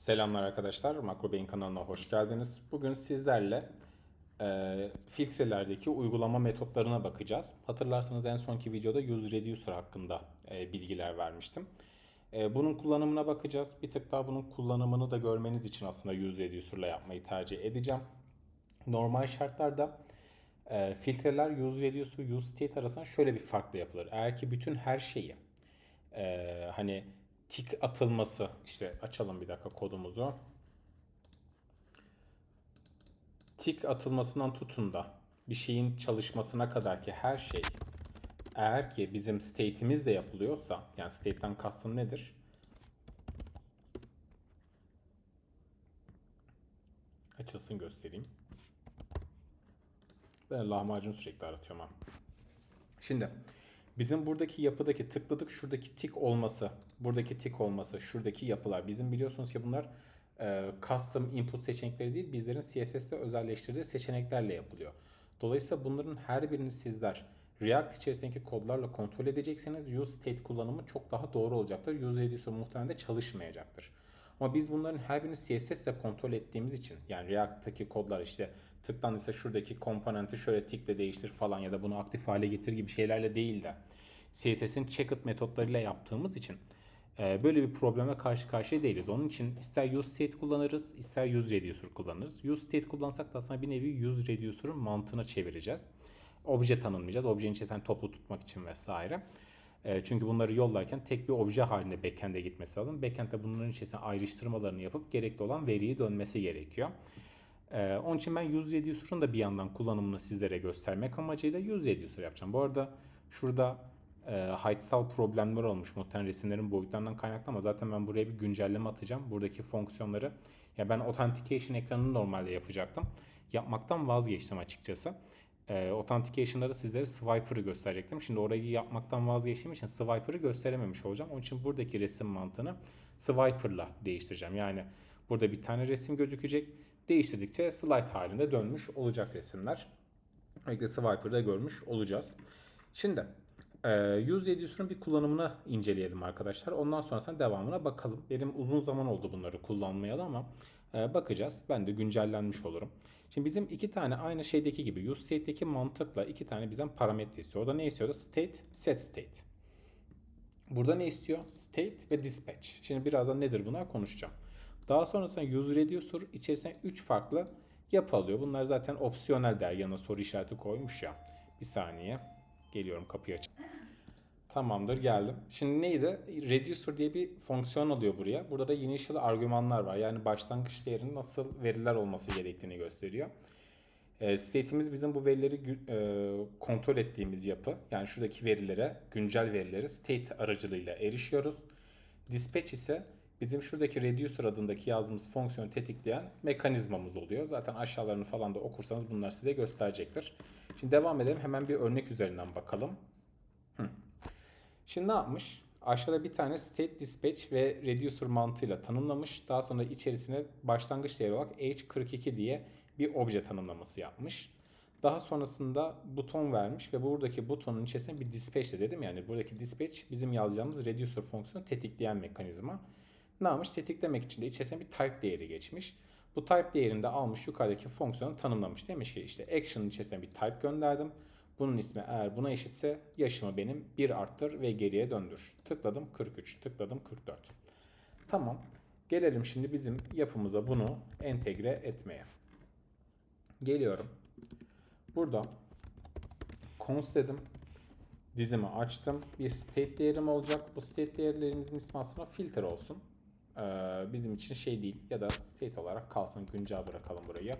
Selamlar arkadaşlar, Makro Beyin kanalına hoş geldiniz. Bugün sizlerle e, filtrelerdeki uygulama metotlarına bakacağız. Hatırlarsanız en sonki videoda use reducer hakkında e, bilgiler vermiştim. E, bunun kullanımına bakacağız. Bir tık daha bunun kullanımını da görmeniz için aslında use reducer ile yapmayı tercih edeceğim. Normal şartlarda e, filtreler use reducer, use state arasında şöyle bir farklı yapılır. Eğer ki bütün her şeyi e, hani tik atılması işte açalım bir dakika kodumuzu. Tik atılmasından tutun da bir şeyin çalışmasına kadar ki her şey eğer ki bizim state'imiz de yapılıyorsa yani state'ten kastım nedir? Açılsın göstereyim. Ben lahmacun sürekli aratıyorum. Şimdi bizim buradaki yapıdaki tıkladık şuradaki tik olması, buradaki tik olması, şuradaki yapılar. Bizim biliyorsunuz ki bunlar e, custom input seçenekleri değil, bizlerin CSS'de özelleştirdiği seçeneklerle yapılıyor. Dolayısıyla bunların her birini sizler React içerisindeki kodlarla kontrol edecekseniz use state kullanımı çok daha doğru olacaktır. Use reducer muhtemelen de çalışmayacaktır. Ama biz bunların her birini CSS ile kontrol ettiğimiz için yani React'taki kodlar işte tıklandıysa şuradaki komponenti şöyle tikle değiştir falan ya da bunu aktif hale getir gibi şeylerle değil de CSS'in checked metotlarıyla yaptığımız için e, böyle bir probleme karşı karşıya değiliz. Onun için ister use state kullanırız, ister use reducer kullanırız. Use state kullansak da aslında bir nevi use reducer'ın mantığına çevireceğiz. Obje tanımlayacağız. Objenin içerisinde toplu tutmak için vesaire. E, çünkü bunları yollarken tek bir obje halinde backend'e gitmesi lazım. Backend'de bunların içerisinde ayrıştırmalarını yapıp gerekli olan veriyi dönmesi gerekiyor. E, onun için ben use reducer'ın da bir yandan kullanımını sizlere göstermek amacıyla use reducer yapacağım. Bu arada şurada e, heightsal problemler olmuş muhtemelen resimlerin boyutlarından kaynaklı ama zaten ben buraya bir güncelleme atacağım. Buradaki fonksiyonları ya ben authentication ekranını normalde yapacaktım. Yapmaktan vazgeçtim açıkçası. E, Authentication'ları sizlere Swiper'ı gösterecektim. Şimdi orayı yapmaktan vazgeçtiğim için Swiper'ı gösterememiş olacağım. Onun için buradaki resim mantığını Swiper'la değiştireceğim. Yani burada bir tane resim gözükecek. Değiştirdikçe slide halinde dönmüş olacak resimler. Belki Swiper'da görmüş olacağız. Şimdi e, use reducer'ın bir kullanımını inceleyelim arkadaşlar. Ondan sonrasında devamına bakalım. Benim uzun zaman oldu bunları kullanmayalı ama e, bakacağız. Ben de güncellenmiş olurum. Şimdi bizim iki tane aynı şeydeki gibi use state'deki mantıkla iki tane bizden parametre istiyor. Orada ne istiyordu? State, set state. Burada ne istiyor? State ve dispatch. Şimdi birazdan nedir bunlar konuşacağım. Daha sonrasında use reducer içerisine 3 farklı yapı alıyor. Bunlar zaten opsiyonel der. Yanına soru işareti koymuş ya. Bir saniye. Geliyorum kapıyı aç. Tamamdır geldim. Şimdi neydi? Reducer diye bir fonksiyon alıyor buraya. Burada da initial argümanlar var. Yani başlangıç değerinin nasıl veriler olması gerektiğini gösteriyor. E, state'imiz bizim bu verileri e, kontrol ettiğimiz yapı. Yani şuradaki verilere, güncel verilere state aracılığıyla erişiyoruz. Dispatch ise bizim şuradaki reducer adındaki yazdığımız fonksiyonu tetikleyen mekanizmamız oluyor. Zaten aşağılarını falan da okursanız bunlar size gösterecektir. Şimdi devam edelim. Hemen bir örnek üzerinden bakalım. Hı. Şimdi ne yapmış? Aşağıda bir tane state dispatch ve reducer mantığıyla tanımlamış. Daha sonra içerisine başlangıç değeri olarak h42 diye bir obje tanımlaması yapmış. Daha sonrasında buton vermiş ve buradaki butonun içerisine bir dispatch de dedim yani buradaki dispatch bizim yazacağımız reducer fonksiyonu tetikleyen mekanizma. Ne yapmış? Tetiklemek için de içerisine bir type değeri geçmiş. Bu type değerinde almış yukarıdaki fonksiyonu tanımlamış. Demiş ki işte action'ın içerisine bir type gönderdim. Bunun ismi eğer buna eşitse yaşımı benim 1 arttır ve geriye döndür. Tıkladım 43, tıkladım 44. Tamam. Gelelim şimdi bizim yapımıza bunu entegre etmeye. Geliyorum. Burada const dedim. Dizimi açtım. Bir state değerim olacak. Bu state değerlerinizin ismi aslında filtre olsun. Ee, bizim için şey değil ya da state olarak kalsın. Güncel bırakalım burayı.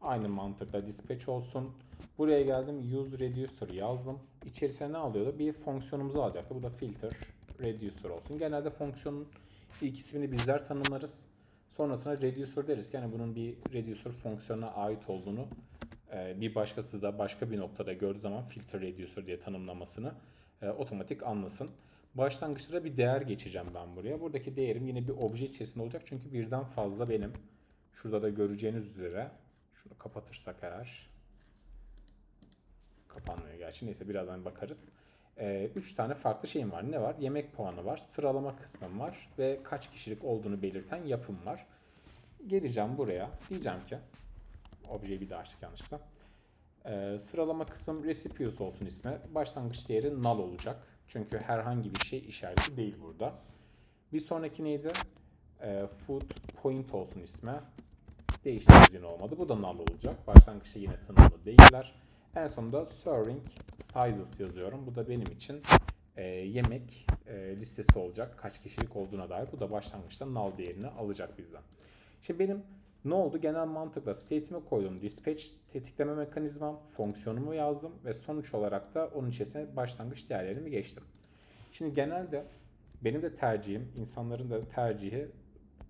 Aynı mantıkla dispatch olsun. Buraya geldim use reducer yazdım. İçerisine ne alıyordu? Bir fonksiyonumuzu alacaktı. Bu da filter reducer olsun. Genelde fonksiyonun ilk ismini bizler tanımlarız. Sonrasında reducer deriz ki yani bunun bir reducer fonksiyonuna ait olduğunu e, bir başkası da başka bir noktada gördüğü zaman filter reducer diye tanımlamasını e, otomatik anlasın. Başlangıçta da bir değer geçeceğim ben buraya. Buradaki değerim yine bir obje içerisinde olacak. Çünkü birden fazla benim şurada da göreceğiniz üzere şunu kapatırsak eğer kapanmıyor gerçi. Neyse birazdan bakarız. 3 tane farklı şeyim var. Ne var? Yemek puanı var, sıralama kısmım var ve kaç kişilik olduğunu belirten yapım var. Geleceğim buraya. Diyeceğim ki objeyi bir daha açtık yanlışlıkla. Ee, sıralama kısmım recipients olsun ismi. Başlangıç değeri null olacak. Çünkü herhangi bir şey işareti değil burada. Bir sonraki neydi? Ee, food point olsun ismi. Değiştiririz yine olmadı. Bu da null olacak. Başlangıçta yine tanımlı değiller. En sonunda serving sizes yazıyorum. Bu da benim için e, yemek e, listesi olacak. Kaç kişilik olduğuna dair. Bu da başlangıçta null değerini alacak bizden. Şimdi benim ne oldu? Genel mantıkla state'imi koydum. Dispatch tetikleme mekanizmam, fonksiyonumu yazdım ve sonuç olarak da onun içerisine başlangıç değerlerimi geçtim. Şimdi genelde benim de tercihim, insanların da tercihi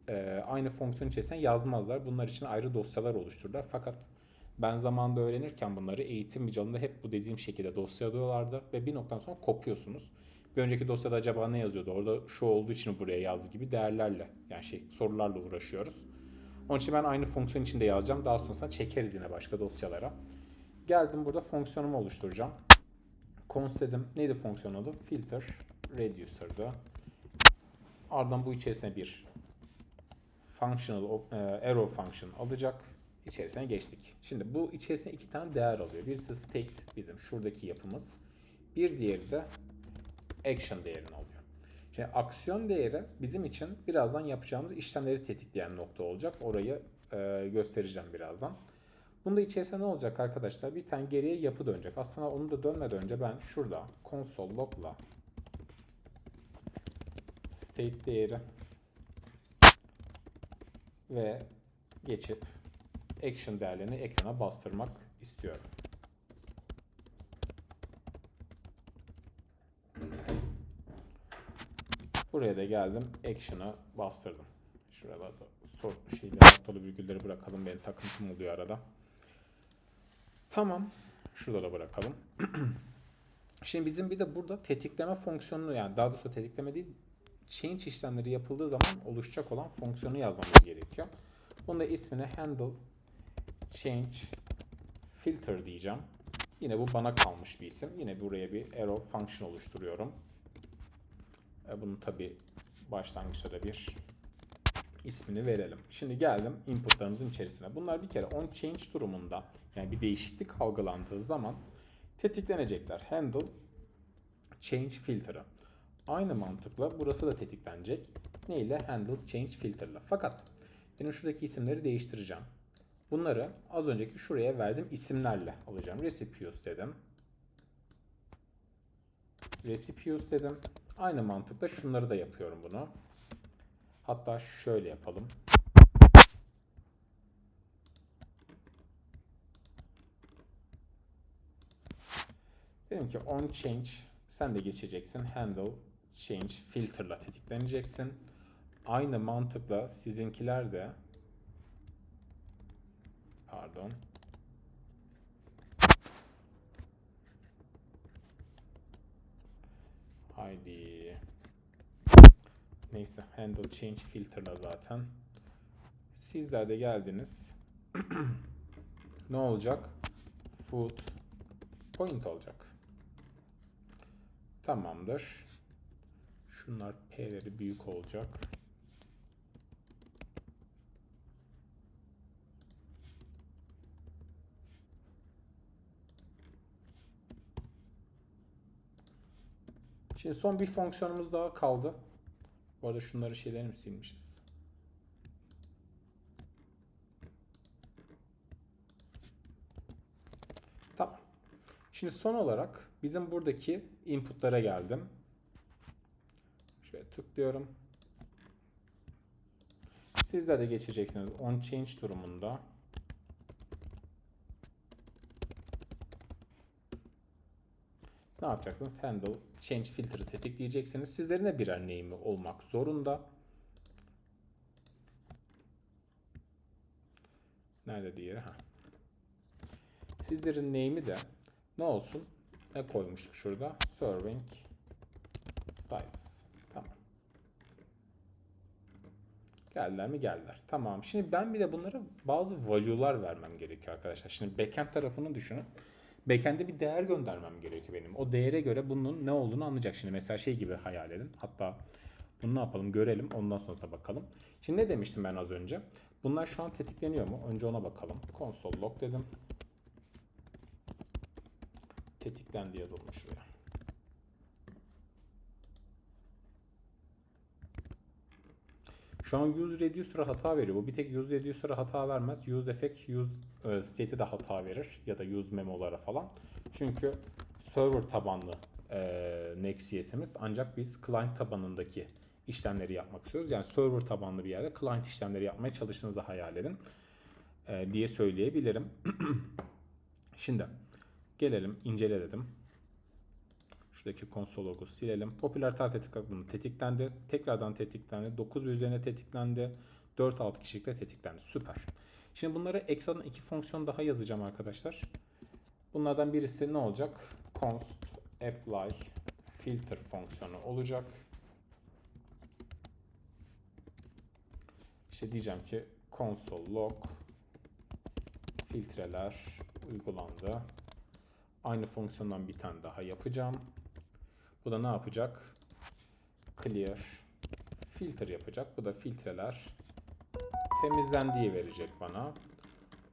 e, aynı fonksiyon içerisine yazmazlar. Bunlar için ayrı dosyalar oluştururlar. Fakat ben zamanında öğrenirken bunları eğitim vicalında hep bu dediğim şekilde dosyalıyorlardı ve bir noktadan sonra kopuyorsunuz. Bir önceki dosyada acaba ne yazıyordu? Orada şu olduğu için buraya yazdı gibi değerlerle yani şey sorularla uğraşıyoruz. Onun için ben aynı fonksiyon içinde yazacağım. Daha sonrasında çekeriz yine başka dosyalara. Geldim burada fonksiyonumu oluşturacağım. Const dedim. Neydi fonksiyon adı? Filter reducer'dı. Ardından bu içerisine bir functional e, arrow function alacak. İçerisine geçtik. Şimdi bu içerisine iki tane değer alıyor. Birisi state bizim şuradaki yapımız. Bir diğeri de action değerini alıyor. Şimdi aksiyon değeri bizim için birazdan yapacağımız işlemleri tetikleyen nokta olacak. Orayı e, göstereceğim birazdan. Bunda içerisinde ne olacak arkadaşlar? Bir tane geriye yapı dönecek. Aslında onu da dönmeden önce ben şurada console log'la state değeri ve geçip action değerlerini ekrana bastırmak istiyorum. Buraya da geldim. Action'a bastırdım. Şuralarda sor şeyleri noktalı virgülleri bırakalım. Benim takıntım oluyor arada. Tamam. Şurada da bırakalım. Şimdi bizim bir de burada tetikleme fonksiyonunu yani daha doğrusu tetikleme değil change işlemleri yapıldığı zaman oluşacak olan fonksiyonu yazmamız gerekiyor. Bunda ismini handle change filter diyeceğim. Yine bu bana kalmış bir isim. Yine buraya bir arrow function oluşturuyorum. E, Bunun tabi başlangıçta da bir ismini verelim. Şimdi geldim inputlarımızın içerisine. Bunlar bir kere on change durumunda yani bir değişiklik algılandığı zaman tetiklenecekler. Handle change filter'ı. Aynı mantıkla burası da tetiklenecek. Ne ile? Handle change filter'la. Fakat benim şuradaki isimleri değiştireceğim. Bunları az önceki şuraya verdiğim isimlerle alacağım. Recipients dedim. Recipients dedim. Aynı mantıkla şunları da yapıyorum bunu. Hatta şöyle yapalım. Dedim ki on change sen de geçeceksin. Handle change filter'la tetikleneceksin. Aynı mantıkla sizinkiler de pardon Haydi. Neyse handle change filter'la zaten. Sizler de geldiniz. ne olacak? Food point olacak. Tamamdır. Şunlar P'leri büyük olacak. Şimdi son bir fonksiyonumuz daha kaldı. Bu arada şunları şeylerini mi silmişiz? Tamam. Şimdi son olarak bizim buradaki inputlara geldim. Şöyle tıklıyorum. Sizler de geçeceksiniz on change durumunda. Ne yapacaksınız? Handle change filter'ı tetikleyeceksiniz. Sizlerin de birer name'i olmak zorunda. Nerede diğeri? Ha. Sizlerin name'i de ne olsun? Ne koymuştuk şurada? Serving size. Tamam. Geldiler mi? Geldiler. Tamam. Şimdi ben bir de bunlara bazı value'lar vermem gerekiyor arkadaşlar. Şimdi backend tarafını düşünün. Backend'e bir değer göndermem gerekiyor benim. O değere göre bunun ne olduğunu anlayacak. Şimdi mesela şey gibi hayal edin. Hatta bunu ne yapalım görelim ondan sonra da bakalım. Şimdi ne demiştim ben az önce? Bunlar şu an tetikleniyor mu? Önce ona bakalım. Console log dedim. Tetiklendi yazılmış şuraya. Şu an use reducer'a hata veriyor. Bu bir tek use reducer'a hata vermez. Use effect, use e, state'e de hata verir. Ya da use memo'lara falan. Çünkü server tabanlı e, Next.js'imiz ancak biz client tabanındaki işlemleri yapmak istiyoruz. Yani server tabanlı bir yerde client işlemleri yapmaya çalıştığınızı hayal edin e, diye söyleyebilirim. Şimdi gelelim incele dedim. Şuradaki konsol logo silelim. Popüler tarif tıkladım tetiklendi. Tekrardan tetiklendi. 9 ve üzerine tetiklendi. 4-6 kişilikte tetiklendi. Süper. Şimdi bunları Exa'dan iki fonksiyon daha yazacağım arkadaşlar. Bunlardan birisi ne olacak? const apply filter fonksiyonu olacak. İşte diyeceğim ki console log filtreler uygulandı. Aynı fonksiyondan bir tane daha yapacağım. Bu da ne yapacak? Clear filter yapacak. Bu da filtreler temizlendiği verecek bana.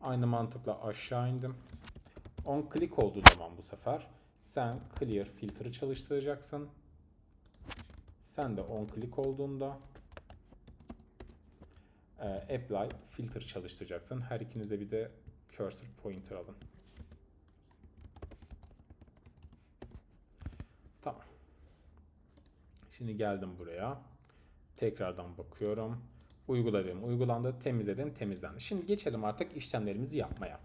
Aynı mantıkla aşağı indim. On click olduğu zaman bu sefer sen clear filter'ı çalıştıracaksın. Sen de on click olduğunda e, apply filter çalıştıracaksın. Her ikinize bir de cursor pointer alın. Tamam. Şimdi geldim buraya. Tekrardan bakıyorum. Uyguladım, uygulandı, temizledim, temizlendi. Şimdi geçelim artık işlemlerimizi yapmaya.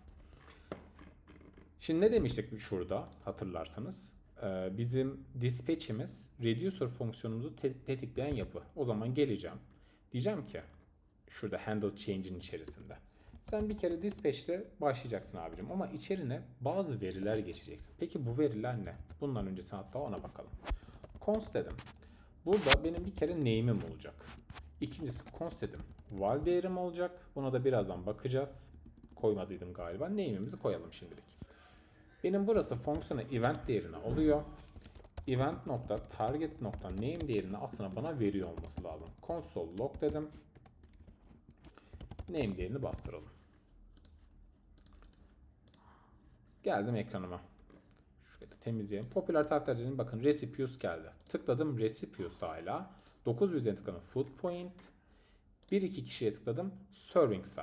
Şimdi ne demiştik şurada hatırlarsanız? Ee, bizim dispatch'imiz reducer fonksiyonumuzu te- tetikleyen yapı. O zaman geleceğim. Diyeceğim ki şurada handle change'in içerisinde. Sen bir kere dispatch'le başlayacaksın abicim ama içerine bazı veriler geçeceksin. Peki bu veriler ne? Bundan önce sen hatta ona bakalım. const dedim. Burada benim bir kere name'im olacak. İkincisi const dedim. Val değerim olacak. Buna da birazdan bakacağız. Koymadıydım galiba. Name'imizi koyalım şimdilik. Benim burası fonksiyonu event değerini alıyor. Event nokta target nokta name değerini aslında bana veriyor olması lazım. Console log dedim. Name değerini bastıralım. Geldim ekranıma. Şöyle temizleyelim. Popüler tarifler dedim. Bakın recipius geldi. Tıkladım recipius hala. 9 üzerine tıkladım food point. 1-2 kişiye tıkladım serving size.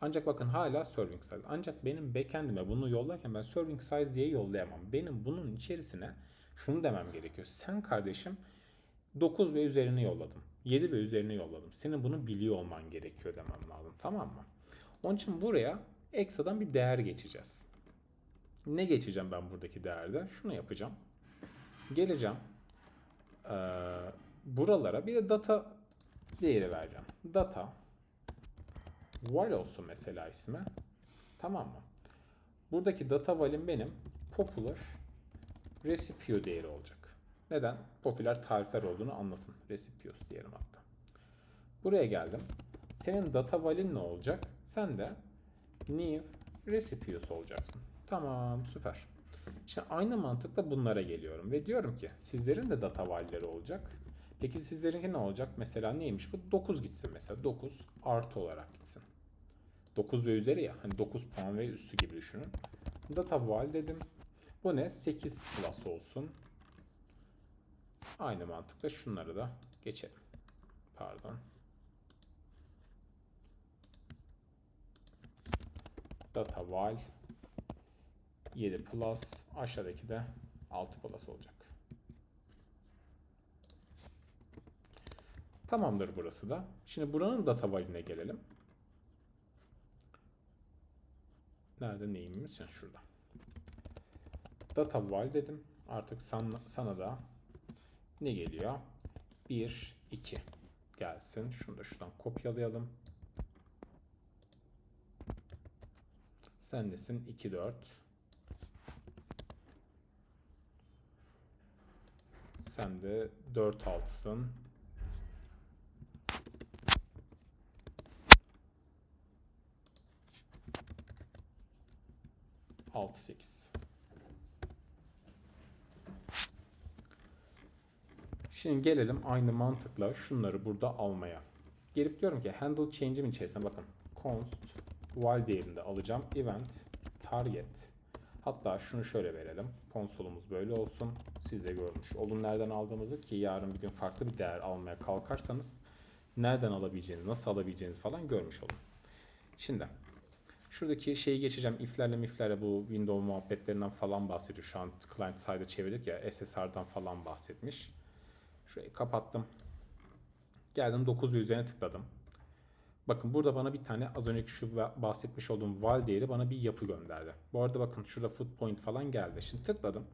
Ancak bakın hala serving size. Ancak benim backend'ime bunu yollarken ben serving size diye yollayamam. Benim bunun içerisine şunu demem gerekiyor. Sen kardeşim 9 ve üzerini yolladım. 7 ve üzerini yolladım. Senin bunu biliyor olman gerekiyor demem lazım. Tamam mı? Onun için buraya exa'dan bir değer geçeceğiz. Ne geçeceğim ben buradaki değerde? Şunu yapacağım. Geleceğim. Ee, buralara bir de data değeri vereceğim. Data while olsun mesela ismi. Tamam mı? Buradaki data valim benim popular recipio değeri olacak. Neden? Popüler tarifler olduğunu anlasın. Recipios diyelim hatta. Buraya geldim. Senin data valin ne olacak? Sen de new recipios olacaksın. Tamam süper. İşte aynı mantıkla bunlara geliyorum ve diyorum ki sizlerin de data valleri olacak. Peki sizlerinki ne olacak? Mesela neymiş bu? 9 gitsin mesela. 9 artı olarak gitsin. 9 ve üzeri ya. Hani 9 puan ve üstü gibi düşünün. Data val dedim. Bu ne? 8 plus olsun. Aynı mantıkla şunları da geçelim. Pardon. Data val 7 plus aşağıdaki de 6 plus olacak. Tamamdır burası da. Şimdi buranın data valine gelelim. Nerede neyimiz? Yani şurada. Data val dedim. Artık sana, sana da ne geliyor? 1, 2 gelsin. Şunu da şuradan kopyalayalım. Sen nesin? 2, 4. Sen de 4 altısın. Altı sekiz. Şimdi gelelim aynı mantıkla şunları burada almaya. Gelip diyorum ki handle change'im içerisine bakın. const while değerinde alacağım. Event target Hatta şunu şöyle verelim. Konsolumuz böyle olsun. Siz de görmüş olun nereden aldığımızı ki yarın bir gün farklı bir değer almaya kalkarsanız nereden alabileceğinizi, nasıl alabileceğinizi falan görmüş olun. Şimdi şuradaki şeyi geçeceğim. If'lerle mif'lerle bu Windows muhabbetlerinden falan bahsediyor. Şu an client side'a çevirdik ya SSR'dan falan bahsetmiş. Şurayı kapattım. Geldim 9 ve üzerine tıkladım. Bakın burada bana bir tane az önceki şu bahsetmiş olduğum val değeri bana bir yapı gönderdi. Bu arada bakın şurada foot point falan geldi. Şimdi tıkladım.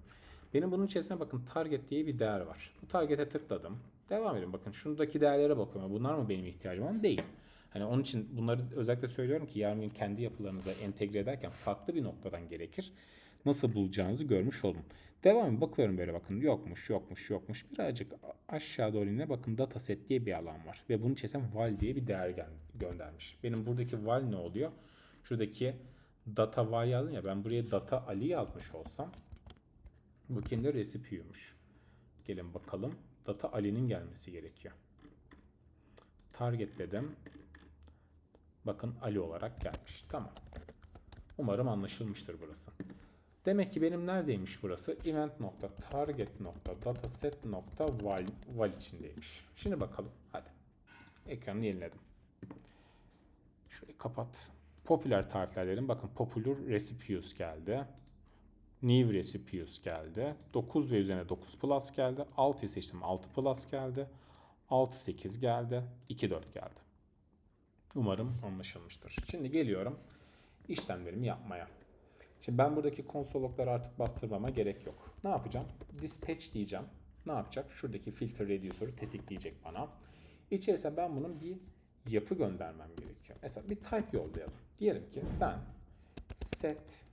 Benim bunun içerisine bakın target diye bir değer var. Bu target'e tıkladım. Devam edin. Bakın şuradaki değerlere bakıyorum. Bunlar mı benim ihtiyacım olan? Değil. Hani onun için bunları özellikle söylüyorum ki yarın kendi yapılarınıza entegre ederken farklı bir noktadan gerekir. Nasıl bulacağınızı görmüş olun. Devam. Bakıyorum böyle bakın. Yokmuş, yokmuş, yokmuş. Birazcık aşağı doğru yine bakın dataset diye bir alan var. Ve bunun içerisine val diye bir değer göndermiş. Benim buradaki val ne oluyor? Şuradaki data val yazdım ya ben buraya data ali yazmış olsam bu kendi recipe'ymiş. Gelin bakalım. Data ali'nin gelmesi gerekiyor. Target dedim. Bakın Ali olarak gelmiş. Tamam. Umarım anlaşılmıştır burası. Demek ki benim neredeymiş burası? event.target.dataset.val val içindeymiş. Şimdi bakalım. Hadi. Ekranı yeniledim. Şöyle kapat. Popüler tarifler dedim. Bakın popular recipes geldi. New recipes geldi. 9 ve üzerine 9 plus geldi. 6'yı seçtim. 6 plus geldi. 6 8 geldi. 2 4 geldi. Umarım anlaşılmıştır. Şimdi geliyorum işlemlerimi yapmaya. Şimdi ben buradaki konsolokları artık bastırmama gerek yok. Ne yapacağım? Dispatch diyeceğim. Ne yapacak? Şuradaki filter reducer'ı tetikleyecek bana. İçerisine ben bunun bir yapı göndermem gerekiyor. Mesela bir type yollayalım. Diyelim ki sen set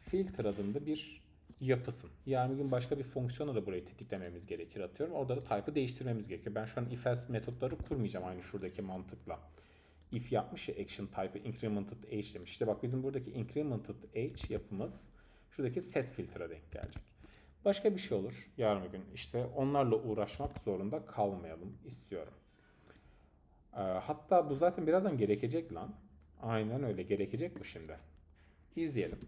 filter adında bir yapısın. Yarın bir gün başka bir fonksiyona da burayı tetiklememiz gerekir atıyorum. Orada da type'ı değiştirmemiz gerekiyor. Ben şu an if else metotları kurmayacağım aynı şuradaki mantıkla. If yapmış ya action type'ı incremented age demiş. İşte bak bizim buradaki incremented age yapımız şuradaki set filter'a denk gelecek. Başka bir şey olur yarın gün. İşte onlarla uğraşmak zorunda kalmayalım istiyorum. Ee, hatta bu zaten birazdan gerekecek lan. Aynen öyle gerekecek bu şimdi. İzleyelim.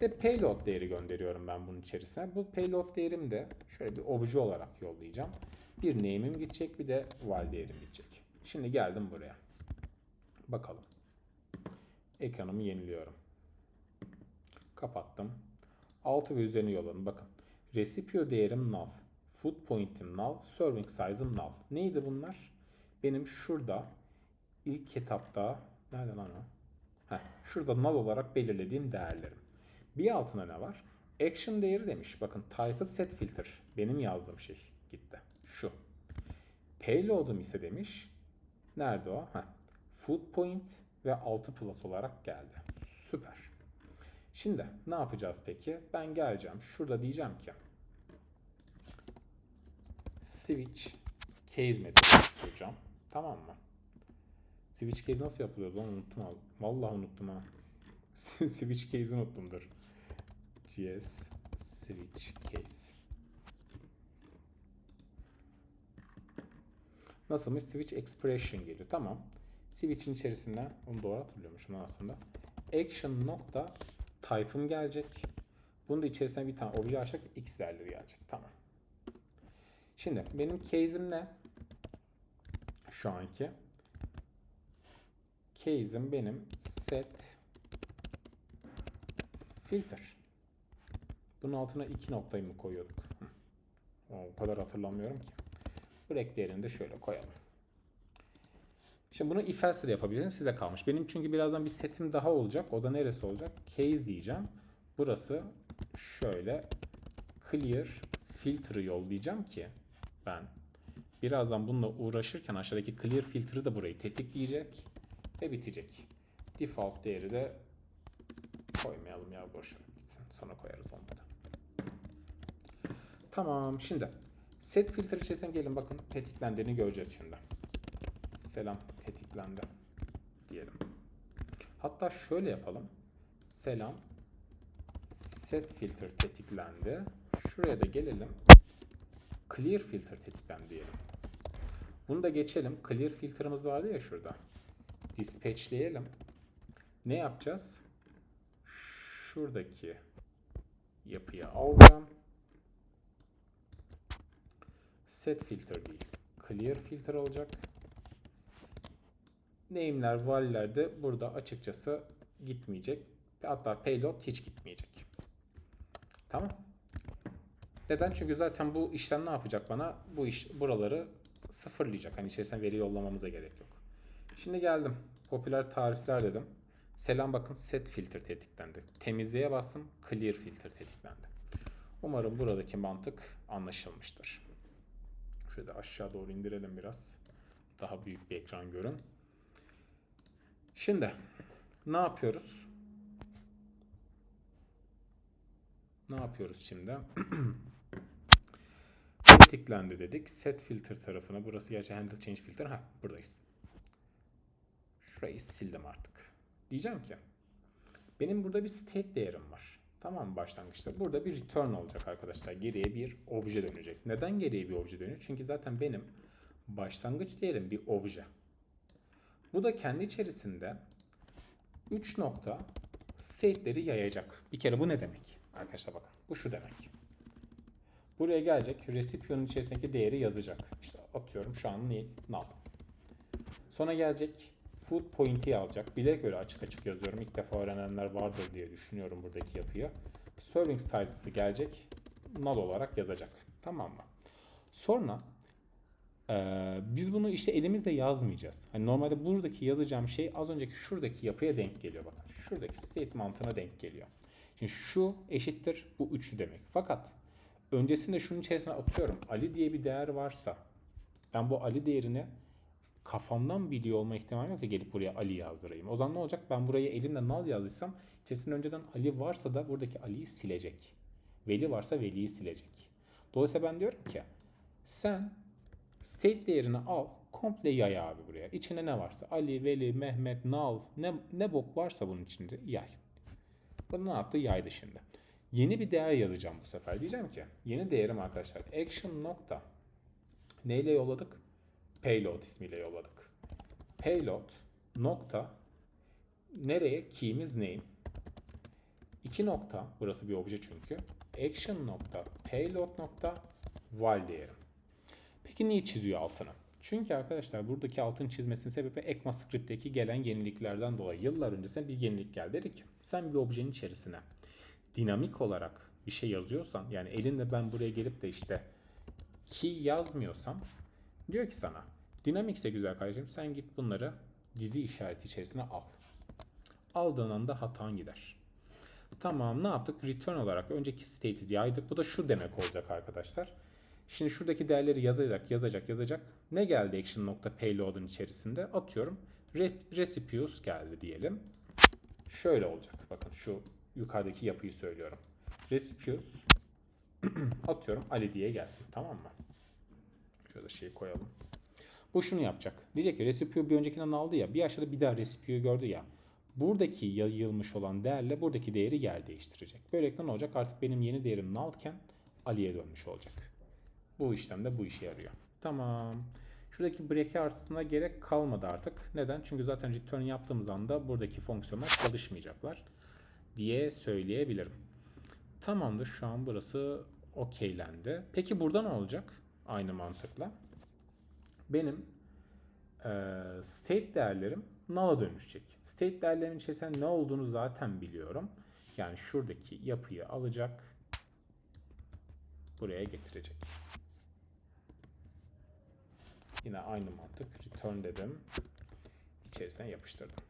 De payload değeri gönderiyorum ben bunun içerisine. Bu payload değerim de şöyle bir obje olarak yollayacağım. Bir name'im gidecek bir de val değerim gidecek. Şimdi geldim buraya. Bakalım. Ekranımı yeniliyorum. Kapattım. 6 ve üzerine yolladım. Bakın. Recipio değerim null. Food point'im null. Serving size'ım null. Neydi bunlar? Benim şurada ilk etapta nerede lan o? Heh, şurada null olarak belirlediğim değerlerim. Bir altına ne var? Action değeri demiş. Bakın type'ı set filter. Benim yazdığım şey gitti. Şu. Payload'um ise demiş. Nerede o? Heh. Food point ve 6 plus olarak geldi. Süper. Şimdi ne yapacağız peki? Ben geleceğim. Şurada diyeceğim ki switch case metodu kuracağım. Tamam mı? Switch case nasıl yapılıyor lan unuttum abi. Vallahi unuttum ha. switch case'i unuttumdur. GS switch case. Nasılmış? Switch expression geliyor. Tamam. Switch'in içerisinde onu doğru hatırlıyormuşum aslında. Action nokta type'ım gelecek. Bunun da içerisine bir tane obje açacak. X değerleri gelecek. Tamam. Şimdi benim case'im ne? Şu anki. Case'im benim set filter. Bunun altına iki noktayı mı koyuyorduk? O kadar hatırlamıyorum ki. Break değerini de şöyle koyalım. Şimdi bunu if else yapabilirsiniz. Size kalmış. Benim çünkü birazdan bir setim daha olacak. O da neresi olacak? Case diyeceğim. Burası şöyle clear filter'ı yollayacağım ki ben birazdan bununla uğraşırken aşağıdaki clear filter'ı da burayı tetikleyecek ve bitecek. Default değeri de koymayalım ya boş ver gitsin. Sonra koyarız olmadı. Tamam şimdi set filtre içerisine gelin bakın tetiklendiğini göreceğiz şimdi. Selam tetiklendi diyelim. Hatta şöyle yapalım. Selam set filter tetiklendi. Şuraya da gelelim. Clear filter tetiklendi diyelim. Bunu da geçelim. Clear filter'ımız vardı ya şurada. Dispatch'leyelim. Ne yapacağız? Şuradaki yapıyı alacağım. Set filter değil. Clear filter olacak. Name'ler, val'ler de burada açıkçası gitmeyecek. Hatta payload hiç gitmeyecek. Tamam. Neden? Çünkü zaten bu işlem ne yapacak bana? Bu iş buraları sıfırlayacak. Hani içerisine veri yollamamıza gerek yok. Şimdi geldim. Popüler tarifler dedim. Selam bakın set filter tetiklendi. Temizliğe bastım. Clear filter tetiklendi. Umarım buradaki mantık anlaşılmıştır. Şöyle aşağı doğru indirelim biraz. Daha büyük bir ekran görün. Şimdi ne yapıyoruz? Ne yapıyoruz şimdi? Tetiklendi dedik. Set filter tarafına. Burası gerçi handle change filter. Ha buradayız. Şurayı sildim artık. Diyeceğim ki benim burada bir state değerim var. Tamam başlangıçta? Burada bir return olacak arkadaşlar. Geriye bir obje dönecek. Neden geriye bir obje dönüyor? Çünkü zaten benim başlangıç değerim bir obje. Bu da kendi içerisinde 3 nokta state'leri yayacak. Bir kere bu ne demek? Arkadaşlar bakın. Bu şu demek. Buraya gelecek. Recipient'ın içerisindeki değeri yazacak. İşte atıyorum şu an? Null. Sonra gelecek. Food point'i alacak. Bilerek böyle açık açık yazıyorum. İlk defa öğrenenler vardır diye düşünüyorum buradaki yapıyı. Serving sizes'ı gelecek. Null olarak yazacak. Tamam mı? Sonra ee, biz bunu işte elimizle yazmayacağız. Hani normalde buradaki yazacağım şey az önceki şuradaki yapıya denk geliyor bakın. Şuradaki state mantığına denk geliyor. Şimdi şu eşittir bu üçlü demek. Fakat öncesinde şunun içerisine atıyorum. Ali diye bir değer varsa ben bu Ali değerini kafamdan biliyor olma ihtimali yok da gelip buraya Ali yazdırayım. O zaman ne olacak? Ben buraya elimle null yazdıysam içerisinde önceden Ali varsa da buradaki Ali'yi silecek. Veli varsa Veli'yi silecek. Dolayısıyla ben diyorum ki sen state değerini al komple yay abi buraya. İçine ne varsa Ali, Veli, Mehmet, Nal ne, ne bok varsa bunun içinde yay. Bunu ne yaptı? Yaydı şimdi. Yeni bir değer yazacağım bu sefer. Diyeceğim ki yeni değerim arkadaşlar action nokta neyle yolladık? Payload ismiyle yolladık. Payload nokta nereye? Key'imiz name. İki nokta burası bir obje çünkü. Action nokta payload nokta val değerim. Niye çiziyor altını? Çünkü arkadaşlar buradaki altın çizmesinin sebebi ECMAScript'teki gelen yeniliklerden dolayı. Yıllar öncesinde bir yenilik geldi. Dedi ki sen bir objenin içerisine dinamik olarak bir şey yazıyorsan yani elinde ben buraya gelip de işte key yazmıyorsam diyor ki sana dinamikse güzel kardeşim sen git bunları dizi işareti içerisine al. Aldığın anda hatan gider. Tamam ne yaptık? Return olarak önceki state'i yaydık. Bu da şu demek olacak arkadaşlar. Şimdi şuradaki değerleri yazacak, yazacak, yazacak. Ne geldi action nokta içerisinde? Atıyorum. Re- recipients geldi diyelim. Şöyle olacak. Bakın şu yukarıdaki yapıyı söylüyorum. Recipients atıyorum Ali diye gelsin. Tamam mı? Şöyle şeyi koyalım. Bu şunu yapacak. Diyecek ki recipio bir öncekinden aldı ya. Bir aşağıda bir daha recipio gördü ya. Buradaki yayılmış olan değerle buradaki değeri yer değiştirecek. Böylelikle ne olacak? Artık benim yeni değerim nullken Ali'ye dönmüş olacak. Bu işlemde bu işe yarıyor. Tamam. Şuradaki break'e aslında gerek kalmadı artık. Neden? Çünkü zaten return yaptığımız anda buradaki fonksiyonlar çalışmayacaklar diye söyleyebilirim. Tamamdır. Şu an burası okeylendi. Peki burada ne olacak? Aynı mantıkla. Benim e, state değerlerim null'a dönüşecek. State değerlerimin içerisinde ne olduğunu zaten biliyorum. Yani şuradaki yapıyı alacak. Buraya getirecek. Yine aynı mantık. Return dedim. İçerisine yapıştırdım.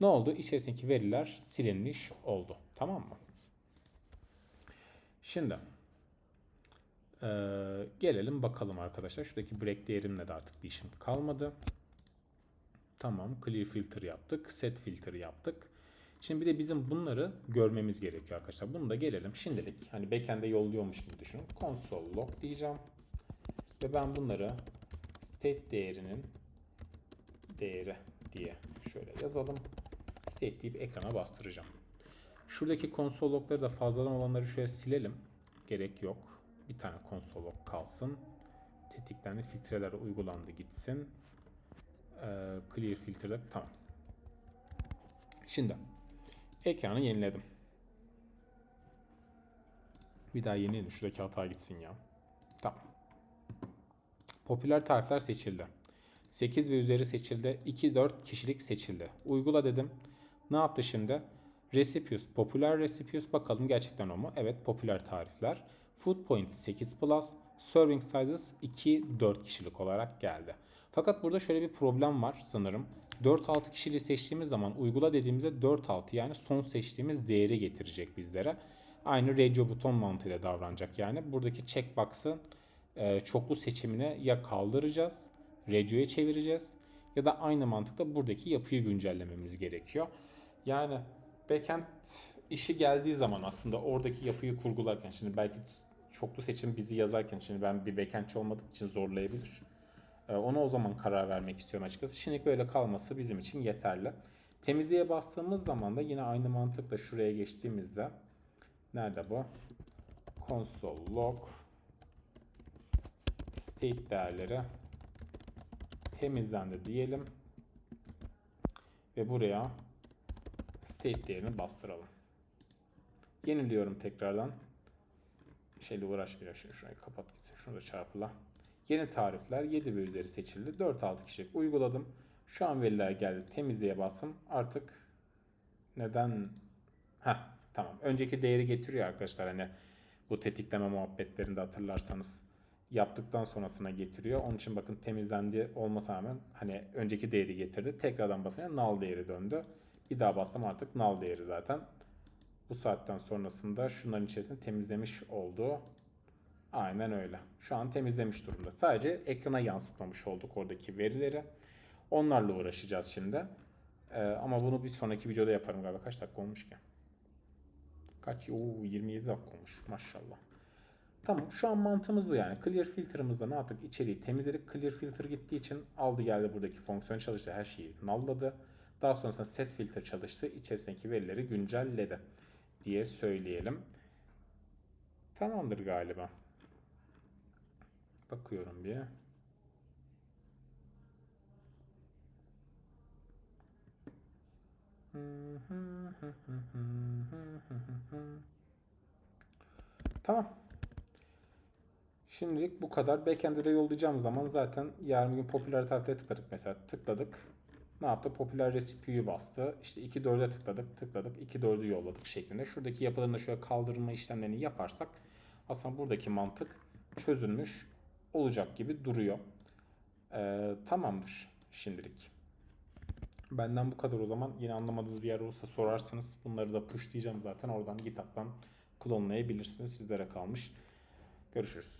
Ne oldu? İçerisindeki veriler silinmiş oldu. Tamam mı? Şimdi ee, gelelim bakalım arkadaşlar. Şuradaki break değerimle de artık bir işim kalmadı. Tamam. Clear filter yaptık. Set filter yaptık. Şimdi bir de bizim bunları görmemiz gerekiyor arkadaşlar. Bunu da gelelim şimdilik. Hani backend'e yolluyormuş gibi düşünün. Console log diyeceğim. Ve ben bunları state değerinin değeri diye şöyle yazalım. State deyip ekrana bastıracağım. Şuradaki konsol logları da fazladan olanları şöyle silelim. Gerek yok. Bir tane konsol log kalsın. Tetiklendi. Filtreler uygulandı gitsin. Ee, clear filtre tamam. Şimdi ekranı yeniledim. Bir daha yeniledim. Şuradaki hata gitsin ya. Popüler tarifler seçildi. 8 ve üzeri seçildi. 2-4 kişilik seçildi. Uygula dedim. Ne yaptı şimdi? Recipes, popüler recipes bakalım gerçekten o mu? Evet popüler tarifler. Food points 8 plus, serving sizes 2-4 kişilik olarak geldi. Fakat burada şöyle bir problem var sanırım. 4-6 kişiliği seçtiğimiz zaman uygula dediğimizde 4-6 yani son seçtiğimiz değeri getirecek bizlere. Aynı radio buton mantığıyla davranacak yani. Buradaki checkbox'ın e, çoklu seçimine ya kaldıracağız, radio'ya çevireceğiz ya da aynı mantıkla buradaki yapıyı güncellememiz gerekiyor. Yani backend işi geldiği zaman aslında oradaki yapıyı kurgularken şimdi belki çoklu seçim bizi yazarken şimdi ben bir backendçi olmadığım için zorlayabilir. Ee, Ona o zaman karar vermek istiyorum açıkçası. Şimdilik böyle kalması bizim için yeterli. Temizliğe bastığımız zaman da yine aynı mantıkla şuraya geçtiğimizde nerede bu? Console log state değerleri temizlendi diyelim. Ve buraya state değerini bastıralım. Yeniliyorum tekrardan. Şeyle uğraşmayacağım. Şimdi şurayı kapat gitsin. Şunu da çarpıla. Yeni tarifler 7 ve üzeri seçildi. 4-6 kişilik uyguladım. Şu an veriler geldi. Temizliğe bastım. Artık neden? Ha tamam. Önceki değeri getiriyor arkadaşlar. Hani bu tetikleme muhabbetlerinde hatırlarsanız yaptıktan sonrasına getiriyor. Onun için bakın temizlendi olmasa rağmen hani önceki değeri getirdi. Tekrardan basınca null değeri döndü. Bir daha bastım artık null değeri zaten. Bu saatten sonrasında şunların içerisinde temizlemiş oldu. Aynen öyle. Şu an temizlemiş durumda. Sadece ekrana yansıtmamış olduk oradaki verileri. Onlarla uğraşacağız şimdi. Ee, ama bunu bir sonraki videoda yaparım galiba. Kaç dakika olmuş ki? Kaç? Oo, 27 dakika olmuş. Maşallah. Tamam şu an mantığımız bu yani. Clear filter'ımızda ne yaptık? İçeriği temizledik. Clear filter gittiği için aldı geldi buradaki fonksiyon çalıştı. Her şeyi nulladı. Daha sonrasında set filter çalıştı. İçerisindeki verileri güncelledi diye söyleyelim. Tamamdır galiba. Bakıyorum bir. Tamam. Şimdilik bu kadar. Backend'e de yollayacağım zaman zaten yarın gün popüler tariflere tıkladık mesela. Tıkladık. Ne yaptı? Popüler resipiyi bastı. İşte 2.4'e tıkladık. Tıkladık. 2.4'ü yolladık şeklinde. Şuradaki yapılarını şöyle kaldırma işlemlerini yaparsak aslında buradaki mantık çözülmüş olacak gibi duruyor. Ee, tamamdır şimdilik. Benden bu kadar o zaman. Yine anlamadığınız bir yer olursa sorarsınız. Bunları da pushlayacağım zaten. Oradan GitHub'dan klonlayabilirsiniz. Sizlere kalmış. Görüşürüz.